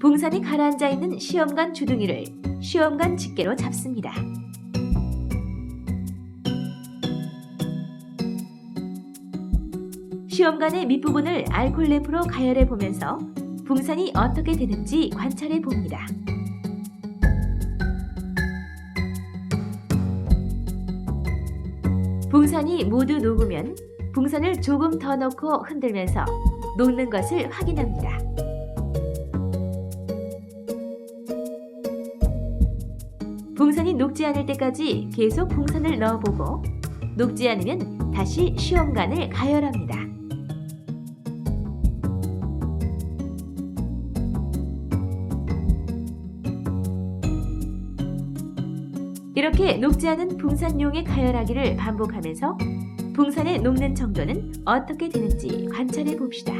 붕산이 가라앉아 있는 시험관 주둥이를 시험관 집게로 잡습니다. 시험관의 밑부분을 알콜 램프로 가열해 보면서 붕산이 어떻게 되는지 관찰해 봅니다. 붕산이 모두 녹으면 붕산을 조금 더 넣고 흔들면서 녹는 것을 확인합니다. 붕산이 녹지 않을 때까지 계속 붕산을 넣어보고 녹지 않으면 다시 시험관을 가열합니다. 이렇게 녹지 않은 붕산용의 가열하기를 반복하면서 붕산의 녹는 정도는 어떻게 되는지 관찰해 봅시다.